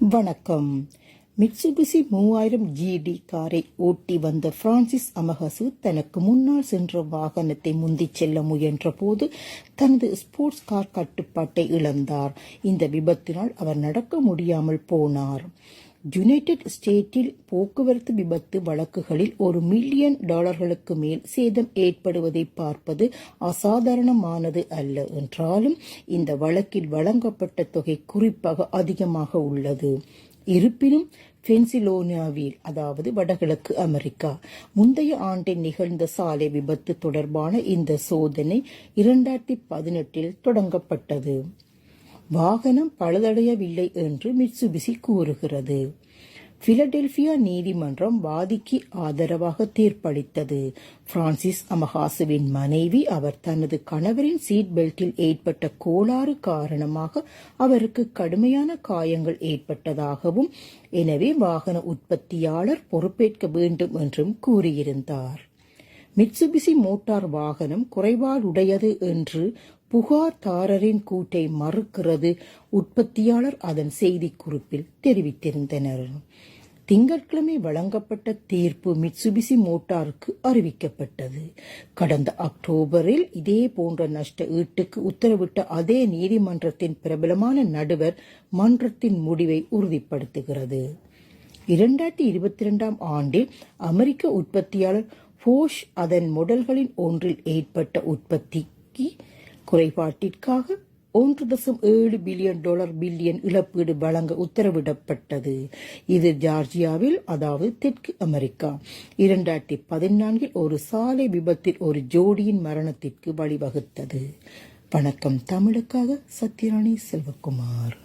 வணக்கம். மிட்சுபிசி மூவாயிரம் ஜிடி காரை ஓட்டி வந்த பிரான்சிஸ் அமகசு தனக்கு முன்னால் சென்ற வாகனத்தை முந்திச் செல்ல முயன்ற போது தனது ஸ்போர்ட்ஸ் கார் கட்டுப்பாட்டை இழந்தார். இந்த விபத்தினால் அவர் நடக்க முடியாமல் போனார். யுனைடெட் ஸ்டேட்டில் போக்குவரத்து விபத்து வழக்குகளில் ஒரு மில்லியன் டாலர்களுக்கு மேல் சேதம் ஏற்படுவதை பார்ப்பது அசாதாரணமானது அல்ல என்றாலும் இந்த வழக்கில் வழங்கப்பட்ட தொகை குறிப்பாக அதிகமாக உள்ளது. இருப்பினும் பென்சிலோனியாவில் அதாவது வடகிழக்கு அமெரிக்கா முந்தைய ஆண்டில் நிகழ்ந்த சாலை விபத்து தொடர்பான இந்த சோதனை இரண்டாயிரத்தி பதினெட்டில் தொடங்கப்பட்டது. வாகனம் பழுதடையவில்லை என்று மிட்சுபிசி கூறுகிறது. பிலடெல்பியா நீதிமன்றம் வாதிக்கு ஆதரவாக தீர்ப்பளித்தது. பிரான்சிஸ் அமஹாசுவின் மனைவி அவர் தனது கணவரின் சீட் பெல்ட்டில் ஏற்பட்ட கோளாறு காரணமாக அவருக்கு கடுமையான காயங்கள் ஏற்பட்டதாகவும் எனவே வாகன உற்பத்தியாளர் பொறுப்பேற்க வேண்டும் என்றும் கூறியிருந்தார். மிட்சுபிசி மோட்டார் வாகனம் குறைபாடுடையது என்று புகார்தாரரின் கூட்டை மறுக்கிறது உற்பத்தியாளர் அதன் செய்திக்குறிப்பில் தெரிவித்திருந்தனர். திங்கட்கிழமை வழங்கப்பட்ட தீர்ப்பு மிட்சுபிசி மோட்டாருக்கு அறிவிக்கப்பட்டது. கடந்த அக்டோபரில் இதே போன்ற நஷ்ட ஈட்டுக்கு உத்தரவிட்ட அதே நீதிமன்றத்தின் பிரபலமான நடுவர் மன்றத்தின் முடிவை உறுதிப்படுத்துகிறது. இரண்டாயிரத்தி இருபத்தி இரண்டாம் ஆண்டில் அமெரிக்க உற்பத்தியாளர் போஷ் அதன் மொடல்களின் ஒன்றில் ஏற்பட்ட உற்பத்திக்கு குறைபாட்டிற்காக ஒன்று தசம் ஏழு பில்லியன் டாலர் பில்லியன் இழப்பீடு வழங்க உத்தரவிடப்பட்டது. இது ஜார்ஜியாவில் அதாவது தெற்கு அமெரிக்கா. இரண்டாயிரத்தி பதினான்கில் ஒரு சாலை விபத்தில் ஒரு ஜோடியின் மரணத்திற்கு வழிவகுத்தது. வணக்கம். தமிழுக்காக சத்யராணி செல்வகுமார்.